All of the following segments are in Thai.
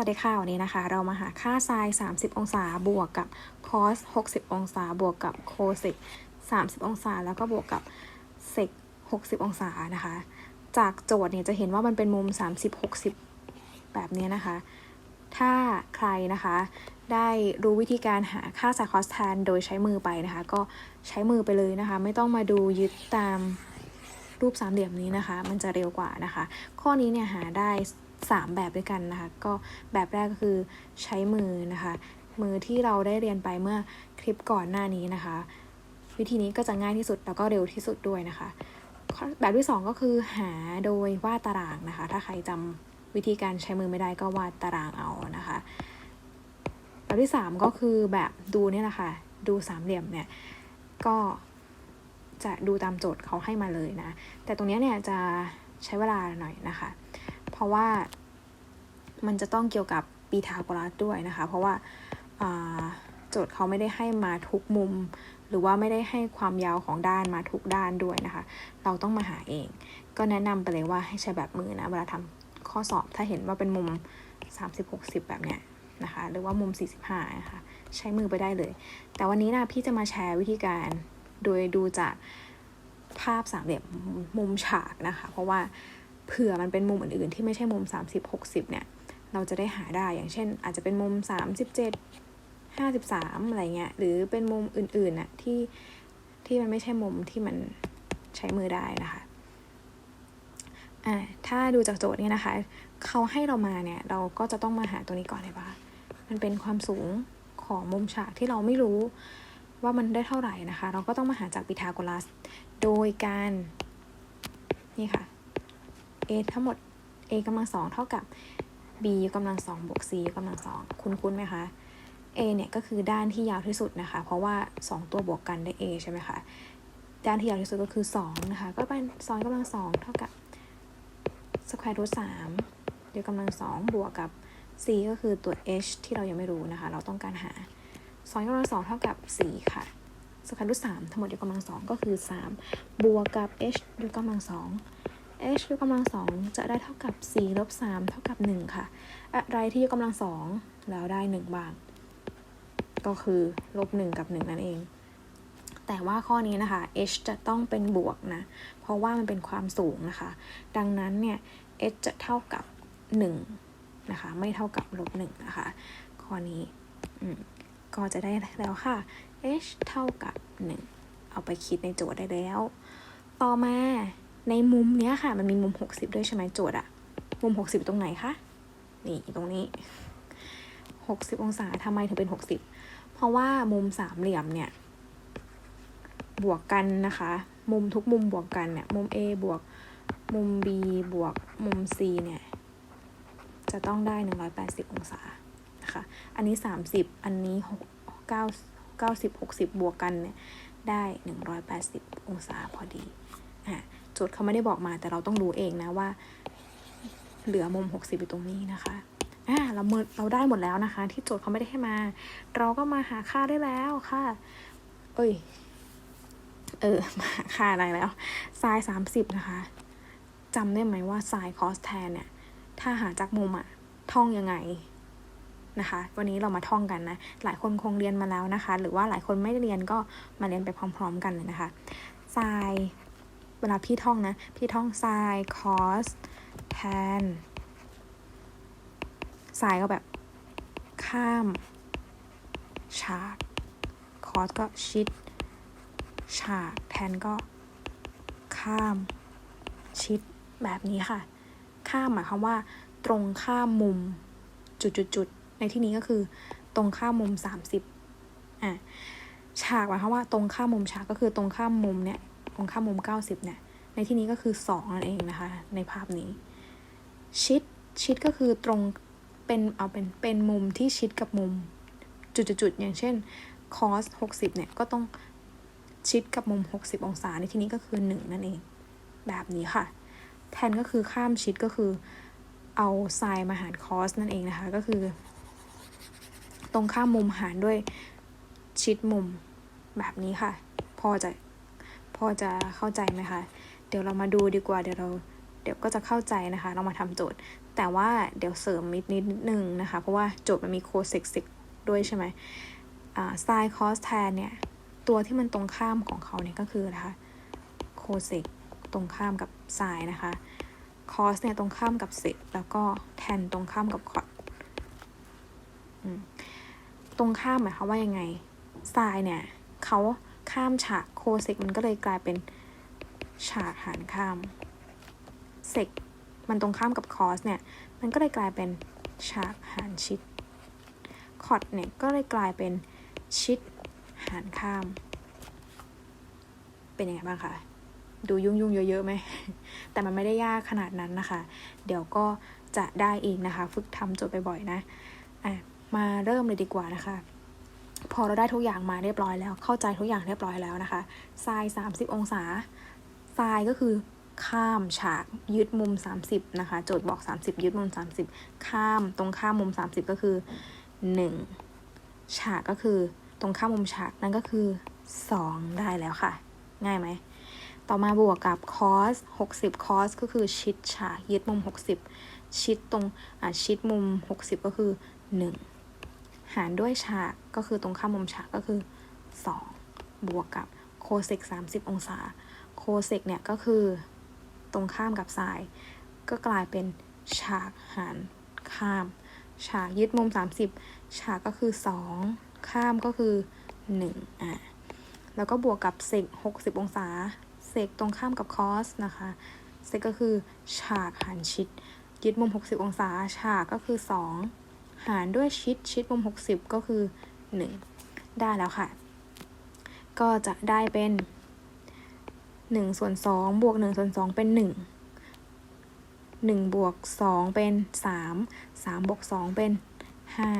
วัสดีค่ะ วันนี้นะคะ เรามาหาค่าไซน์30 องศาบวกกับคอส60 องศาบวกกับโคเซก30 องศา แล้วก็บวกกับเซก60 องศานะคะ จากโจทย์เนี่ยจะเห็นว่ามันเป็นมุม 30 60 แบบนี้นะคะ ถ้าใครนะคะ ได้รู้วิธีการหาค่าไซน์คอสแทนโดยใช้มือไปนะคะ ก็ใช้มือไปเลยนะคะ ไม่ต้องมาดูยึดตามรูปสามเหลี่ยมนี้นะคะ มันจะเร็วกว่านะคะ ข้อนี้เนี่ยหาได้ 3 แบบด้วยกันนะคะ ก็แบบแรกก็คือใช้มือนะคะ มือที่เราได้เรียนไปเมื่อคลิปก่อนหน้านี้นะคะ วิธีนี้ก็จะง่ายที่สุดแล้วก็เร็วที่สุดด้วยนะคะ แบบที่ 2 ก็คือหาโดยวาดตารางนะคะ ถ้าใครจำวิธีการใช้มือไม่ได้ก็วาดตารางเอานะคะ แบบที่ 3 ก็คือแบบดูเนี่ยแหละค่ะ ดูสามเหลี่ยมเนี่ย ก็จะดูตามโจทย์เขาให้มาเลยนะ แต่ตรงเนี้ยเนี่ยจะใช้เวลาหน่อยนะคะ เพราะว่ามันจะต้องเกี่ยวกับปีทาโกรัสด้วยนะคะ เพราะว่าโจทย์เขาไม่ได้ให้มาทุกมุม หรือว่าไม่ได้ให้ความยาวของด้านมาทุกด้านด้วยนะคะ เราต้องมาหาเอง ก็แนะนำไปเลยว่าให้ใช้แบบมือนะเวลาทำข้อสอบถ้าเห็นว่าเป็นมุม 30-60 แบบเนี้ยนะคะหรือว่ามุม 45 นะคะ ใช้มือไปได้เลย แต่วันนี้นะพี่จะมาแชร์วิธีการโดยดูจากภาพสามเหลี่ยมมุมฉากนะคะ เพราะว่า เผื่อมันเป็นมุมอื่นๆ ที่ไม่ใช่มุม 30-60 เนี่ย เราจะได้หาได้อย่างเช่น อาจจะเป็นมุม 37 53 อะไรเงี้ย หรือเป็นมุมอื่นๆน่ะที่ที่มันไม่ใช่มุมที่มันใช้มือได้นะคะอ่าถ้าดูจากโจทย์เนี่ยนะคะ เขาให้เรามาเนี่ย เราก็จะต้องมาหาตัวนี้ก่อนเลยว่ามันเป็นความสูงของมุมฉากที่เราไม่รู้ว่ามันได้เท่าไหร่นะคะ เราก็ต้องมาหาจากพีทาโกรัส โดยการ นี่ค่ะ a ทั้งหมด a กำลังสองเท่ากับ b ยกกำลังสองบวก c ยกกำลังสองคุ้นไหมคะ a เนี่ยก็คือด้านที่ยาวที่สุดนะคะ เพราะว่า 2 ตัวบวกกันได้ a ใช่ไหมคะด้านที่ยาวที่สุดก็คือ2นะคะก็เป็น2กำลังสองเท่ากับ square root 3ยกกำลังสองบวกกับ c ก็คือตัว h ที่เรายังไม่รู้นะคะ เราต้องการหา2ยกกำลังสองเท่ากับ 4 ค่ะ square root 3ทั้งหมดยกกำลังสองก็คือ 3 บวกกับ h ยกกำลังสอง h ยกกำลังสองจะได้เท่ากับ4ลบ3เท่ากับ 1 ค่ะ อะไรที่ยกกำลังสองแล้วได้ 1บาง ก็คือลบ1กับ 1 นั่นเอง แต่ว่าข้อนี้นะคะ h จะต้องเป็นบวกนะ เพราะว่ามันเป็นความสูงนะคะ ดังนั้นเนี่ย h จะเท่ากับ 1 นะคะ ไม่เท่ากับลบ1นะคะ ข้อนี้ก็จะได้แล้วค่ะ h เท่ากับ 1 เอาไปคิดในโจทย์ได้แล้ว ต่อมา ในมุมเนี้ยค่ะ มันมีมุม 60 ด้วยใช่ไหมโจทย์อะมุม 60 ตรงไหนคะ นี่ตรงนี้ 60 องศาทำไมถึงเป็น 60 เพราะว่ามุมสามเหลี่ยมเนี่ย บวกกันนะคะ มุมทุกมุมบวกกันเนี่ย มุม A บวก มุม B บวก มุม C เนี่ย จะต้องได้ 180 องศา นะคะ อันนี้ 30 อันนี้ 6 9 90 60 บวกกันเนี่ย ได้ 180 องศาพอดี อะ โจทย์เขาไม่ได้บอกมา แต่เราต้องรู้เองนะว่า เหลือมุม 60 อยู่ตรงนี้นะคะอ่าเราเมื่อเราได้หมดแล้วนะคะ ที่โจทย์เขาไม่ได้ให้มา เราก็มาหาค่าได้แล้วค่ะ เอ้ย เออ มาหาค่าอะไรแล้วไซน์สามสิบนะคะจำได้ไหมว่าไซน์คอสแทนเนี่ย ถ้าหาจากมุมอะท่องยังไงนะคะ วันนี้เรามาท่องกันนะ หลายคนคงเรียนมาแล้วนะคะ หรือว่าหลายคนไม่ได้เรียนก็มาเรียนไปพร้อม ๆ กันเลยนะคะไซน์ เวลาพี่ท่องนะ พี่ท่องไซน์คอสแทนไซน์ก็แบบข้ามฉากคอสก็ชิด ฉากแทนก็ข้ามชิดแบบนี้ค่ะ ข้ามหมายความว่า ตรงข้ามมุมจุดๆๆในที่นี้ก็คือ ตรงข้ามมุม 30อะฉากหมายความว่าตรงข้ามมุมฉากก็คือตรงข้ามมุมเนี่ย ตรงข้ามมุม 90 เนี่ย ในที่นี้ก็คือ 2 นั่นเองนะคะ ในภาพนี้ ชิด ชิดก็คือตรง เป็นเอาเป็น เป็นมุมที่ชิดกับมุม จุดๆๆอย่างเช่นคอส60 เนี่ย ก็ต้องชิดกับมุม 60 องศา ในที่นี้ก็คือ 1 นั่นเอง แบบนี้ค่ะ แทนก็คือข้ามชิดก็คือ เอาไซน์มาหารคอสนั่นเองนะคะ ก็คือ ตรงข้ามมุมหารด้วยชิดมุมแบบนี้ค่ะ พอจะ พอจะเข้าใจไหมคะ เดี๋ยวเรามาดูดีกว่า เดี๋ยวเรา เดี๋ยวก็จะเข้าใจนะคะ เรามาทำโจทย์ แต่ว่าเดี๋ยวเสริมนิดนิดนิดนึงนะคะ เพราะว่าโจทย์มันมีโคเซกซิกด้วยใช่ไหมอ่าไซคอสแทนเนี่ย ตัวที่มันตรงข้ามของเขาเนี่ยก็คือนะคะโคเซกตรงข้ามกับไซนะคะคอสเนี่ยตรงข้ามกับเซกแล้วก็แทนตรงข้ามกับคอดตรงข้ามหมายความว่ายังไงไซเนี่ยเขา ข้ามฉากโคเซกมันก็เลยกลายเป็นฉากหารข้ามเซกมันตรงข้ามกับคอสเนี่ย มันก็เลยกลายเป็นฉากหารชิดคอดเนี่ยก็เลยกลายเป็นชิดหารข้าม เป็นยังไงบ้างคะดูยุ่งยุ่งเยอะๆไหม แต่มันไม่ได้ยากขนาดนั้นนะคะ เดี๋ยวก็จะได้เองนะคะ ฝึกทำโจทย์บ่อยๆนะ อะ มาเริ่มเลยดีกว่านะคะ พอเราได้ทุกอย่างมาเรียบร้อยแล้ว เข้าใจทุกอย่างเรียบร้อยแล้วนะคะไซน์30 องศาไซน์ก็คือข้ามฉากยึดมุม 30 นะคะ โจทย์บอก 30 ยึดมุม 30 ข้ามตรงข้ามมุม 30 ก็คือ 1 ฉากก็คือตรงข้ามมุมฉากนั่นก็คือ 2 ได้แล้วค่ะ ง่ายไหม ต่อมาบวกกับ cos 60 cos ก็คือชิดฉากยึดมุม 60 ชิดตรงอะชิดมุม 60 ก็คือ 1 หารด้วยฉากก็คือตรงข้ามมุมฉากก็คือ 2 บวกกับโคเซก30 องศา โคเซกเนี่ยก็คือตรงข้ามกับไซน์ก็กลายเป็นฉากหารข้าม ฉากยึดมุม 30 ฉากก็คือ 2 ข้ามก็คือ1อะแล้วก็บวกกับเซก60 องศา เซกตรงข้ามกับคอสนะคะ เซกก็คือฉากหารชิด ยึดมุม 60 องศา ฉากก็คือ 2 หารด้วยชิดชิดมุม 60 ก็คือ 1 ได้แล้วค่ะ ก็จะได้เป็นหนึ่งส่วนสองบวกหนึ่งส่วนสองเป็นหนึ่งหนึ่งบวกสองเป็นสามสามบวกสองเป็นห้า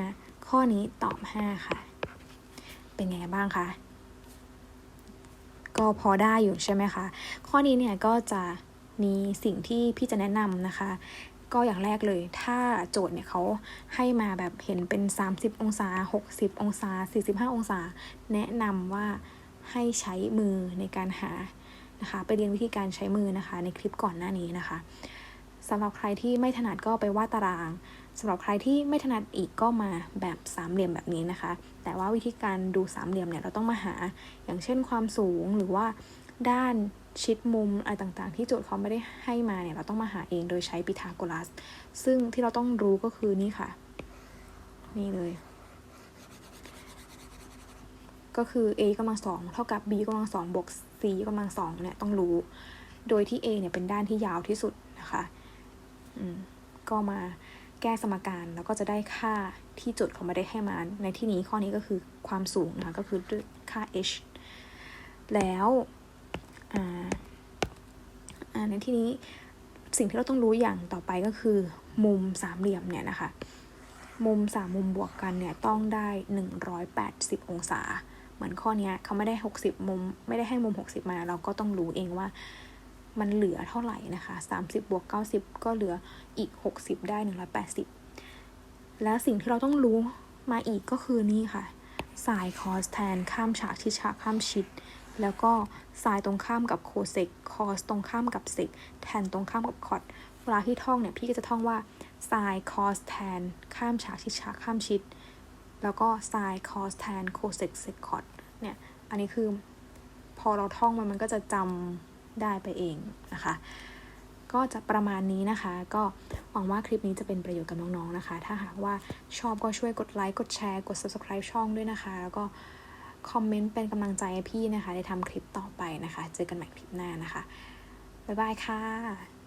ข้อนี้ตอบห้าค่ะ เป็นไงบ้างคะก็พอได้อยู่ใช่ไหมคะ ข้อนี้เนี่ยก็จะมีสิ่งที่พี่จะแนะนำนะคะ ก็อย่างแรกเลย ถ้าโจทย์เนี่ยเขาให้มาแบบเห็นเป็น 30 องศา 60 องศา 45 องศา แนะนำว่าให้ใช้มือในการหานะคะไปเรียนวิธีการใช้มือนะคะ ในคลิปก่อนหน้านี้นะคะสำหรับใครที่ไม่ถนัดก็ไปวาดตารางสำหรับใครที่ไม่ถนัดอีกก็มาแบบสามเหลี่ยมแบบนี้นะคะ แต่ว่าวิธีการดูสามเหลี่ยมเนี่ยเราต้องมาหาอย่างเช่นความสูงหรือว่าด้าน ชิดมุมอะไรต่างๆ ที่โจทย์เขาไม่ได้ให้มาเนี่ยเราต้องมาหาเองโดยใช้ปิทาโกรัส ซึ่งที่เราต้องรู้ก็คือนี่ค่ะ นี่เลย ก็คือ a กำลังสองเท่ากับ b กำลังสองบวก c กำลังสองเนี่ยต้องรู้ โดยที่ a เนี่ยเป็นด้านที่ยาวที่สุดนะคะอืมก็มาแก้สมการแล้วก็จะได้ค่าที่โจทย์เขาไม่ได้ให้มา ในที่นี้ข้อนี้ก็คือความสูงนะคะก็คือค่า h แล้ว อ่าอ่าในที่นี้สิ่งที่เราต้องรู้อย่างต่อไปก็คือ มุมสามเหลี่ยมเนี่ยนะคะ มุมสามมุมบวกกันเนี่ยต้องได้ 180 องศา เหมือนข้อนี้เขาไม่ได้ 60 มุม ไม่ได้ให้มุม 60 มา เราก็ต้องรู้เองว่ามันเหลือเท่าไหร่นะคะ 30 บวก 90 ก็เหลืออีก 60 ได้ 180 แล้วสิ่งที่เราต้องรู้มาอีกก็คือนี่ค่ะ สายคอสแทนข้ามฉากที่ฉากข้ามชิด แล้วก็สายตรงข้ามกับโคเซกคอสตรงข้ามกับเซกแทนตรงข้ามกับคอดเวลาที่ท่องเนี่ยพี่ก็จะท่องว่า s i n cos tan ข้ามฉากชิดฉากข้ามชิด แล้วก็ sin cos tan cosec sec cot เนี่ยอันนี้คือพอเราท่องมันมันก็จะจำได้ไปเองนะคะก็จะประมาณนี้นะคะ ก็หวังว่าคลิปนี้จะเป็นประโยชน์กับน้องๆนะคะ ถ้าหากว่าชอบก็ช่วยกดไลค์ กดแชร์ กด subscribe ช่องด้วยนะคะ แล้วก็ คอมเมนต์เป็นกำลังใจให้พี่นะคะได้ทำคลิปต่อไปนะคะ เจอกันใหม่คลิปหน้านะคะ บ๊ายบายค่ะ